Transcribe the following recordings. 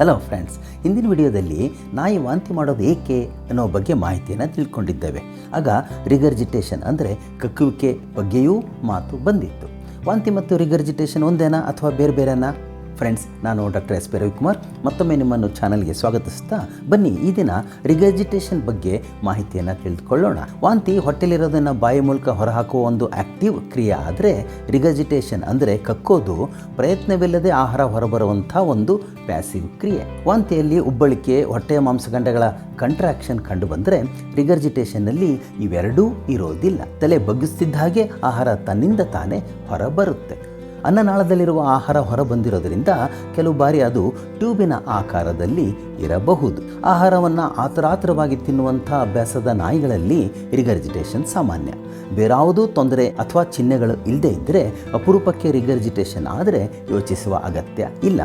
Hello friends ಹಿಂದಿನ ವಿಡಿಯೋದಲ್ಲಿ ನಾಯಿ ವಾಂತಿ ಮಾಡೋದು ಏಕೆ ಅನ್ನೋ ಬಗ್ಗೆ ಮಾಹಿತಿಯನ್ನು ತಿಳ್ಕೊಂಡಿದ್ದೇವೆ. ಆಗ ರಿಗರ್ಜಿಟೇಷನ್ ಅಂದರೆ ಕಕ್ಕುವಿಕೆ ಬಗ್ಗೆಯೂ ಮಾತು ಬಂದಿತ್ತು. ವಾಂತಿ ಮತ್ತು ರಿಗರ್ಜಿಟೇಷನ್ ಒಂದೇನಾ ಅಥವಾ ಬೇರೆ ಬೇರೆನಾ ಫ್ರೆಂಡ್ಸ್ ನಾನು ಡಾಕ್ಟರ್ ಎಸ್ ಪಿ ರವಿಕುಮಾರ್. ಮತ್ತೊಮ್ಮೆ ನಿಮ್ಮನ್ನು ಚಾನಲ್ಗೆ ಸ್ವಾಗತಿಸ್ತಾ ಬನ್ನಿ. ಈ ದಿನ ರಿಗರ್ಜಿಟೇಷನ್ ಬಗ್ಗೆ ಮಾಹಿತಿಯನ್ನು ತಿಳಿದುಕೊಳ್ಳೋಣ. ವಾಂತಿ ಹೊಟ್ಟೆಲಿರೋದನ್ನು ಬಾಯಿ ಮೂಲಕ ಹೊರಹಾಕುವ ಒಂದು ಆಕ್ಟಿವ್ ಕ್ರಿಯೆ ಆದರೆ ರಿಗರ್ಜಿಟೇಷನ್ ಅಂದರೆ ಕಕ್ಕೋದು, ಪ್ರಯತ್ನವಿಲ್ಲದೆ ಆಹಾರ ಹೊರಬರುವಂಥ ಒಂದು ಪ್ಯಾಸಿವ್ ಕ್ರಿಯೆ. ವಾಂತಿಯಲ್ಲಿ ಉಬ್ಬಳಿಕೆ, ಹೊಟ್ಟೆಯ ಮಾಂಸಖಂಡಗಳ ಕಂಟ್ರಾಕ್ಷನ್ ಕಂಡು ಬಂದರೆ ರಿಗರ್ಜಿಟೇಷನ್ನಲ್ಲಿ ಇವೆರಡೂ ಇರೋದಿಲ್ಲ. ತಲೆ ಬಗ್ಗಿಸ್ತಿದ್ದ ಹಾಗೆ ಆಹಾರ ತನ್ನಿಂದ ತಾನೇ ಹೊರಬರುತ್ತೆ. ಅನ್ನನಾಳದಲ್ಲಿರುವ ಆಹಾರ ಹೊರಬಂದಿರೋದ್ರಿಂದ ಕೆಲವು ಬಾರಿ ಅದು ಟ್ಯೂಬಿನ ಆಕಾರದಲ್ಲಿ ಇರಬಹುದು. ಆಹಾರವನ್ನು ಆತರಾತ್ರವಾಗಿ ತಿನ್ನುವಂಥ ಅಭ್ಯಾಸದ ನಾಯಿಗಳಲ್ಲಿ ರಿಗರ್ಜಿಟೇಷನ್ ಸಾಮಾನ್ಯ. ಬೇರಾವುದೂ ತೊಂದರೆ ಅಥವಾ ಚಿಹ್ನೆಗಳು ಇಲ್ಲದೇ ಇದ್ದರೆ ಅಪರೂಪಕ್ಕೆ ರಿಗರ್ಜಿಟೇಷನ್ ಆದರೆ ಯೋಚಿಸುವ ಅಗತ್ಯ ಇಲ್ಲ.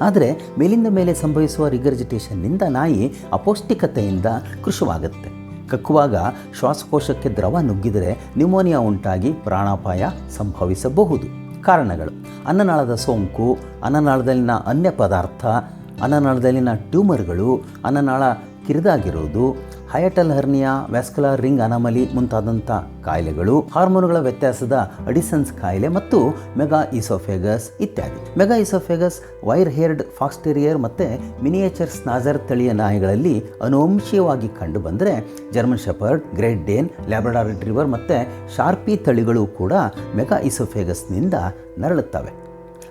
ಆದರೆ ಮೇಲಿಂದ ಮೇಲೆ ಸಂಭವಿಸುವ ರಿಗರ್ಜಿಟೇಷನ್ನಿಂದ ನಾಯಿ ಅಪೌಷ್ಟಿಕತೆಯಿಂದ ಕೃಷವಾಗುತ್ತೆ ಕಕ್ಕುವಾಗ ಶ್ವಾಸಕೋಶಕ್ಕೆ ದ್ರವ ನುಗ್ಗಿದರೆ ನ್ಯೂಮೋನಿಯಾ ಉಂಟಾಗಿ ಪ್ರಾಣಾಪಾಯ ಸಂಭವಿಸಬಹುದು. ಕಾರಣಗಳು. ಅನ್ನನಾಳದ ಸೋಂಕು ಅನ್ನನಾಳದಲ್ಲಿನ ಅನ್ಯ ಪದಾರ್ಥ ಅನ್ನನಾಳದಲ್ಲಿನ ಟ್ಯೂಮರ್ಗಳು ಅನ್ನನಾಳ ಕಿರಿದಾಗಿರುವುದು hiatal hernia vascular ring anomaly ಮುಂತಾದಂಥ ಕಾಯಿಲೆಗಳು, ಹಾರ್ಮೋನುಗಳ ವ್ಯತ್ಯಾಸದ ಅಡಿಸನ್ಸ್ ಕಾಯಿಲೆ ಮತ್ತು ಮೆಗಾ ಇಸೋಫೆಗಸ್ ಇತ್ಯಾದಿ. ಮೆಗಾ ಇಸೋಫೆಗಸ್ ವೈರ್ ಹೇರ್ಡ್ ಫಾಕ್ಸ್ಟೇರಿಯರ್ ಮತ್ತು ಮಿನಿಯೇಚರ್ ಸ್ನಾಜರ್ ತಳಿಯ ನಾಯಿಗಳಲ್ಲಿ ಅನುವಂಶೀಯವಾಗಿ ಕಂಡು ಬಂದರೆ German shepherd, great Dane, Labrador retriever ಮತ್ತು ಶಾರ್ಪಿ ತಳಿಗಳು ಕೂಡ ಮೆಗಾ ಇಸೋಫೆಗಸ್ನಿಂದ ನರಳುತ್ತವೆ.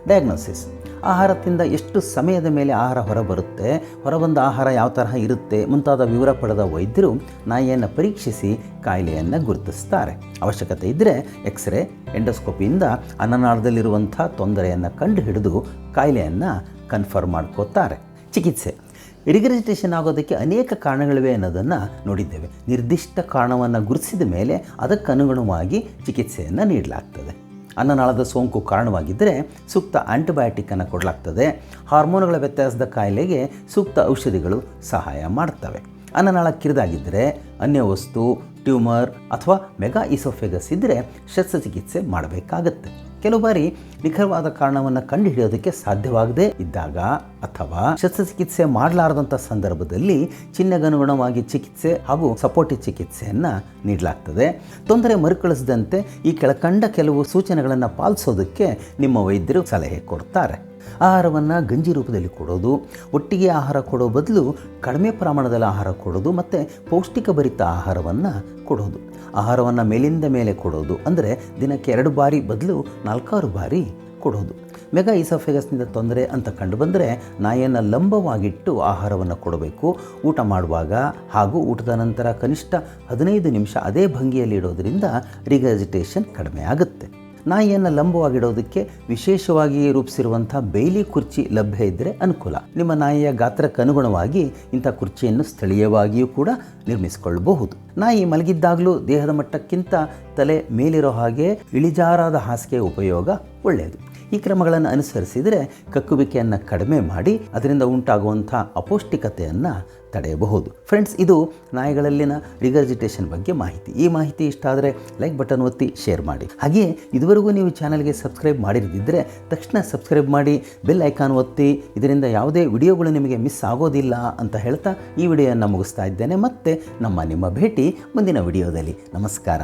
ಡಯಾಗ್ನೋಸಿಸ್. ಆಹಾರ ತಿಂದ ಎಷ್ಟು ಸಮಯದ ಮೇಲೆ ಆಹಾರ ಹೊರಬರುತ್ತೆ, ಹೊರಬಂದ ಆಹಾರ ಯಾವ ತರಹ ಇರುತ್ತೆ ಮುಂತಾದ ವಿವರ ಪಡೆದ ವೈದ್ಯರು ನಾಯಿಯನ್ನು ಪರೀಕ್ಷಿಸಿ ಕಾಯಿಲೆಯನ್ನು ಗುರುತಿಸ್ತಾರೆ. ಅವಶ್ಯಕತೆ ಇದ್ದರೆ ಎಕ್ಸ್ರೇ ಎಂಡೋಸ್ಕೋಪಿಯಿಂದ ಅನ್ನನಾಳದಲ್ಲಿರುವಂಥ ತೊಂದರೆಯನ್ನು ಕಂಡುಹಿಡಿದು ಕಾಯಿಲೆಯನ್ನು ಕನ್ಫರ್ಮ್ ಮಾಡ್ಕೋತಾರೆ. ಚಿಕಿತ್ಸೆ. ರಿಗರ್ಜಿಟೇಷನ್ ಆಗೋದಕ್ಕೆ ಅನೇಕ ಕಾರಣಗಳಿವೆ ಅನ್ನೋದನ್ನು ನೋಡಿದ್ದೇವೆ. ನಿರ್ದಿಷ್ಟ ಕಾರಣವನ್ನು ಗುರುತಿಸಿದ ಮೇಲೆ ಅದಕ್ಕನುಗುಣವಾಗಿ ಚಿಕಿತ್ಸೆಯನ್ನು ನೀಡಲಾಗ್ತದೆ. ಅನ್ನನಾಳದ ಸೋಂಕು ಕಾರಣವಾಗಿದ್ದರೆ ಸೂಕ್ತ ಆಂಟಿಬಯೋಟಿಕ್ಕನ್ನು ಕೊಡಲಾಗ್ತದೆ. ಹಾರ್ಮೋನುಗಳ ವ್ಯತ್ಯಾಸದ ಕಾಯಿಲೆಗೆ ಸೂಕ್ತ ಔಷಧಿಗಳು ಸಹಾಯ ಮಾಡ್ತವೆ. ಅನ್ನನಾಳ ಕಿರಿದಾಗಿದ್ದರೆ ಅನ್ಯ ವಸ್ತು, ಟ್ಯೂಮರ್ ಅಥವಾ ಮೆಗಾ ಇಸೋಫೆಗಸ್ ಇದ್ದರೆ ಶಸ್ತ್ರಚಿಕಿತ್ಸೆ ಮಾಡಬೇಕಾಗತ್ತೆ. ಕೆಲವು ಬಾರಿ ನಿಖರವಾದ ಕಾರಣವನ್ನು ಕಂಡುಹಿಡಿಯೋದಕ್ಕೆ ಸಾಧ್ಯವಾಗದೇ ಇದ್ದಾಗ ಅಥವಾ ಶಸ್ತ್ರಚಿಕಿತ್ಸೆ ಮಾಡಲಾರದಂಥ ಸಂದರ್ಭದಲ್ಲಿ ಚಿನ್ನಗನುಗುಣವಾಗಿ ಚಿಕಿತ್ಸೆ ಹಾಗೂ ಸಪೋರ್ಟಿವ್ ಚಿಕಿತ್ಸೆಯನ್ನು ನೀಡಲಾಗ್ತದೆ. ತೊಂದರೆ ಮರುಕಳಿಸದಂತೆ ಈ ಕೆಳಕಂಡ ಕೆಲವು ಸೂಚನೆಗಳನ್ನು ಪಾಲಿಸೋದಕ್ಕೆ ನಿಮ್ಮ ವೈದ್ಯರು ಸಲಹೆ ಕೊಡ್ತಾರೆ. ಆಹಾರವನ್ನು ಗಂಜಿ ರೂಪದಲ್ಲಿ ಕೊಡೋದು, ಒಟ್ಟಿಗೆ ಆಹಾರ ಕೊಡೋ ಬದಲು ಕಡಿಮೆ ಪ್ರಮಾಣದಲ್ಲಿ ಆಹಾರ ಕೊಡೋದು ಮತ್ತು ಪೌಷ್ಟಿಕಭರಿತ ಆಹಾರವನ್ನು ಕೊಡೋದು. ಆಹಾರವನ್ನು ಮೇಲಿಂದ ಮೇಲೆ ಕೊಡೋದು ಅಂದರೆ ದಿನಕ್ಕೆ ಎರಡು ಬಾರಿ ಬದಲು ನಾಲ್ಕಾರು ಬಾರಿ ಕೊಡೋದು. ಮೆಗಾ ಇಸಫೆಗಸ್ನಿಂದ ತೊಂದರೆ ಅಂತ ಕಂಡು ಬಂದರೆ ನಾಯಿಯನ್ನು ಲಂಬವಾಗಿಟ್ಟು ಆಹಾರವನ್ನು ಕೊಡಬೇಕು. ಊಟ ಮಾಡುವಾಗ ಹಾಗೂ ಊಟದ ನಂತರ ಕನಿಷ್ಠ ಹದಿನೈದು ನಿಮಿಷ ಅದೇ ಭಂಗಿಯಲ್ಲಿ ಇಡೋದರಿಂದ ರಿಗಜಿಟೇಷನ್ ಕಡಿಮೆ ಆಗುತ್ತೆ. ನಾಯಿಯನ್ನು ಲಂಬವಾಗಿಡೋದಕ್ಕೆ ವಿಶೇಷವಾಗಿ ರೂಪಿಸಿರುವಂಥ ಬೇಲಿ ಕುರ್ಚಿ ಲಭ್ಯ ಇದ್ದರೆ ಅನುಕೂಲ. ನಿಮ್ಮ ನಾಯಿಯ ಗಾತ್ರಕ್ಕೆ ಅನುಗುಣವಾಗಿ ಇಂಥ ಕುರ್ಚಿಯನ್ನು ಸ್ಥಳೀಯವಾಗಿಯೂ ಕೂಡ ನಿರ್ಮಿಸಿಕೊಳ್ಳಬಹುದು. ನಾಯಿ ಮಲಗಿದ್ದಾಗಲೂ ದೇಹದ ಮಟ್ಟಕ್ಕಿಂತ ತಲೆ ಮೇಲಿರೋ ಹಾಗೆ ಇಳಿಜಾರಾದ ಹಾಸಿಗೆ ಉಪಯೋಗ ಒಳ್ಳೆಯದು. ಈ ಕ್ರಮಗಳನ್ನು ಅನುಸರಿಸಿದರೆ ಕಕ್ಕುವಿಕೆಯನ್ನು ಕಡಿಮೆ ಮಾಡಿ ಅದರಿಂದ ಉಂಟಾಗುವಂಥ ಅಪೌಷ್ಟಿಕತೆಯನ್ನು ತಡೆಯಬಹುದು. ಫ್ರೆಂಡ್ಸ್ ಇದು ನಾಯಿಗಳಲ್ಲಿನ ರಿಗರ್ಜಿಟೇಷನ್ ಬಗ್ಗೆ ಮಾಹಿತಿ. ಈ ಮಾಹಿತಿ ಇಷ್ಟ ಆದರೆ ಲೈಕ್ ಬಟನ್ ಒತ್ತಿ ಶೇರ್ ಮಾಡಿ. ಹಾಗೆಯೇ ಇದುವರೆಗೂ ನೀವು ಚಾನಲ್ಗೆ ಸಬ್ಸ್ಕ್ರೈಬ್ ಮಾಡಿರದಿದ್ದರೆ ತಕ್ಷಣ ಸಬ್ಸ್ಕ್ರೈಬ್ ಮಾಡಿ ಬೆಲ್ ಐಕಾನ್ ಒತ್ತಿ, ಇದರಿಂದ ಯಾವುದೇ ವಿಡಿಯೋಗಳು ನಿಮಗೆ ಮಿಸ್ ಆಗೋದಿಲ್ಲ ಅಂತ ಹೇಳ್ತಾ ಈ ವಿಡಿಯೋನ ಮುಗಿಸ್ತಾ ಇದ್ದೇನೆ. ಮತ್ತೆ ನಮ್ಮ ನಿಮ್ಮ ಭೇಟಿ ಮುಂದಿನ ವಿಡಿಯೋದಲ್ಲಿ. ನಮಸ್ಕಾರ.